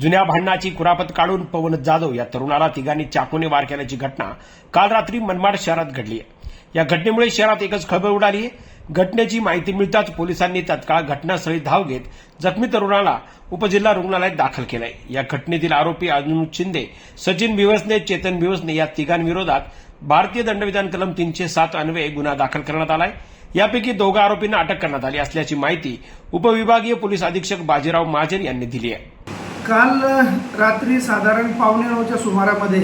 जुन्या भांडणाची कुरापत काढून पवन जाधव या तरुणाला तिघांनी चाकूने वार केल्याची घटना काल रात्री मनमाड शहरात घडली आहे. या घटनेमुळे शहरात एकच खळबळ उडाली घटनेची माहिती मिळताच पोलिसांनी तत्काळ घटनास्थळी धाव घेत जखमी तरुणाला उपजिल्हा रुग्णालयात दाखल केलंय. या घटनेतील आरोपी अर्जुन शिंदे सचिन भिवसने चेतन भिवसने या तिघांविरोधात भारतीय दंडविधान कलम तीनशे सात अन्वये गुन्हा दाखल करण्यात आलाय. यापैकी दोघा आरोपींना अटक करण्यात आली असल्याची माहिती उपविभागीय पोलीस अधीक्षक बाजीराव महाजन यांनी दिली आहे. काल रात्री साधारण पावणे नऊच्या सुमारामध्ये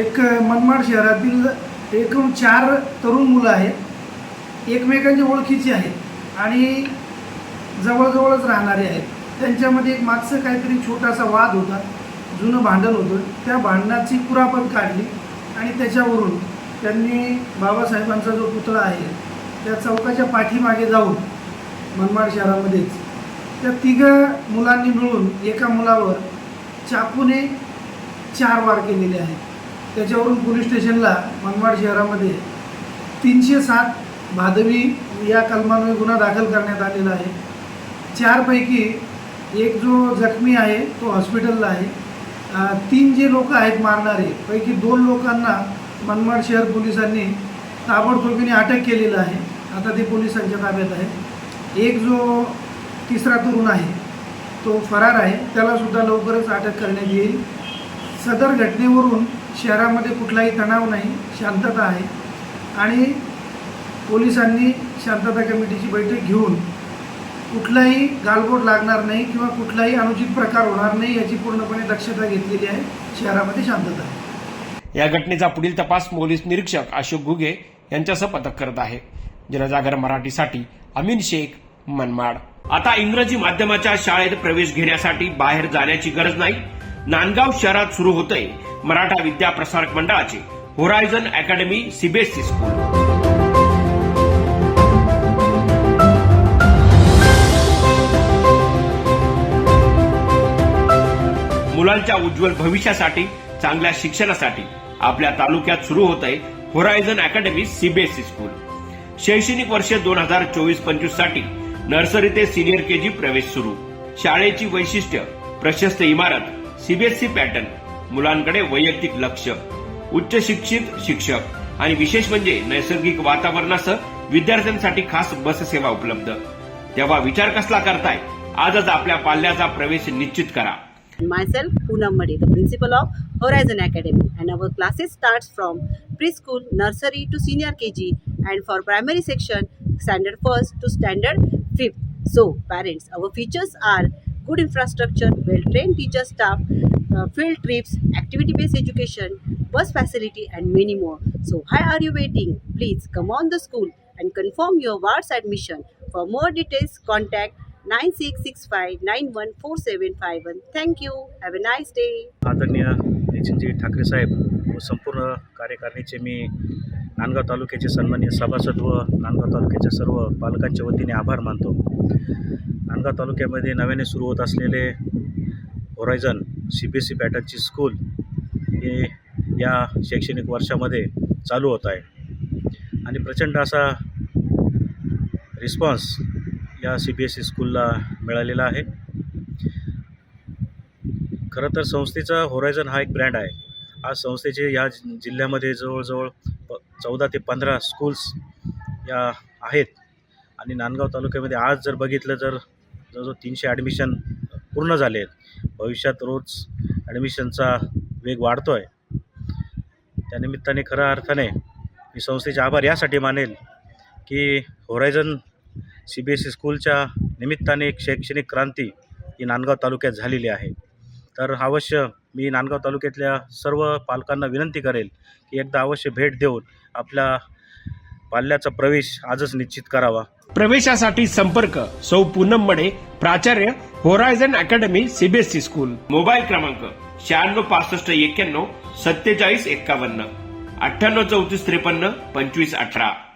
एक मनमाड शहरातील एकूण चार तरुण मुलं आहेत एकमेकांची ओळखीची आहेत आणि जवळजवळच राहणारे आहेत. त्यांच्यामध्ये एक मागचं काहीतरी छोटासा वाद होता जुनं भांडण होतं. त्या भांडणाची कुरापण काढली आणि त्याच्यावरून त्यांनी बाबासाहेबांचा जो पुतळा आहे त्या चौकाच्या पाठीमागे जाऊन मनमाड शहरामध्येच त्या तिघं मुलांनी मिळून एका मुलावर चाकूने चार वार केलेले आहेत. त्याच्यावरून पोलीस स्टेशनला मनमाड शहरामध्ये तीनशे सात भादवी या कलमान्वये गुन्हा दाखल करण्यात आलेला आहे. चारपैकी एक जो जखमी आहे तो हॉस्पिटलला आहे. तीन जे लोक आहेत मारणारे पैकी दोन लोकांना मनमाड शहर पोलिसांनी ताबडतोबीने अटक केलेलं आहे. आता ते पोलिसांच्या ताब्यात आहे एक जो तिसरा तरुण आहे. तो फरार आहे. त्यालासुद्धा लवकरच अटक करण्यात येईल. सदर घटनेवरून शहरामध्ये कुठलाही तणाव नाही शांतता आहे. आणि पोलिसांनी शांतता कमिटीची बैठक घेऊन कुठलाही गालबोट लागणार नाही किंवा कुठलाही अनुचित प्रकार होणार नाही याची पूर्णपणे दक्षता घेतलेली आहे. शहरामध्ये शांतता आहे. या घटनेचा पुढील तपास पोलीस निरीक्षक अशोक घुगे यांच्यासह पथक करत आहे. जनजागर मराठीसाठी अमीन शेख मनमाड. आता इंग्रजी माध्यमाच्या शाळेत प्रवेश घेण्यासाठी बाहेर जाण्याची गरज नाही. नांदगाव शहरात सुरू होतंय मराठा विद्या प्रसारक मंडळाचे होरायझन अकॅडमी सीबीएसई स्कूल मुलांच्या उज्ज्वल भविष्यासाठी चांगल्या शिक्षणासाठी आपल्या तालुक्यात सुरू होत आहे होरायझन अकॅडमी सीबीएसई स्कूल शैक्षणिक वर्ष दोन हजार चोवीस पंचवीससाठी नर्सरी ते सिनियर केजी प्रवेश सुरू. शाळेची वैशिष्ट्य प्रशस्त इमारत सीबीएसई पॅटर्न मुलांकडे वैयक्तिक लक्ष उच्च शिक्षित शिक्षक आणि विशेष म्हणजे नैसर्गिक वातावरणासह विद्यार्थ्यांसाठी खास बस सेवा उपलब्ध. तेव्हा विचार कसला करताय? आजच आपल्या पाल्याचा प्रवेश निश्चित करा. Myself Poonam Madi, the principal of Horizon Academy, and our classes starts from preschool, nursery to senior KG, and for primary section, standard first to standard fifth. So, parents, our features are good infrastructure, well-trained teacher staff, uh, field trips, activity-based education, bus facility, and many more. So, why are you waiting? Please come on the school and confirm your ward's admission. For more details, contact 9665914751. Thank you. Have a nice day. आदरणीय नितीनजी ठाकरे साहेब व संपूर्ण कार्यकारिणीचे मी नांदगाव तालुक्याचे सन्माननीय सभासद व नांदगाव तालुक्याच्या सर्व पालकांच्या वतीने आभार मानतो. नांदगाव तालुक्यामध्ये नव्याने सुरू होत असलेले Horizon C B S C पॅटर्नची school हे या शैक्षणिक वर्षामध्ये चालू होत आहे. आणि प्रचंड असा रिस्पॉन्स या सी बी एस ई स्कूलला मिळालेला आहे. खरं तर संस्थेचा होरायझन हा एक ब्रँड आहे. आज संस्थेचे या जि- जिल्ह्यामध्ये जवळजवळ चौदा ते पंधरा स्कूल्स या आहेत. आणि नांदगाव तालुक्यामध्ये आज जर बघितलं तर जवळजवळ तीनशे ॲडमिशन पूर्ण झाले आहेत. भविष्यात रोज ॲडमिशनचा वेग वाढतो आहे त्यानिमित्ताने खऱ्या अर्थाने मी संस्थेचे आभार यासाठी मानेल की Horizon C B S E स्कूलच्या निमित्ताने एक शैक्षणिक क्रांती ही नांदगाव तालुक्यात झालेली आहे. तर अवश्य मी नांदगाव तालुक्यातल्या सर्व पालकांना विनंती करेल की एकदा अवश्य भेट देऊन आपल्या पाल्याचा प्रवेश आजच निश्चित करावा. प्रवेशासाठी संपर्क सौ पूनम मडे प्राचार्य Horizon Academy CBSE school. Mobile क्रमांक शहाण्णव पासष्ट एक्क्याण्णव सत्तेचाळीस एक्कावन्न अठ्ठ्याण्णव चौतीस त्रेपन्न पंचवीस अठरा.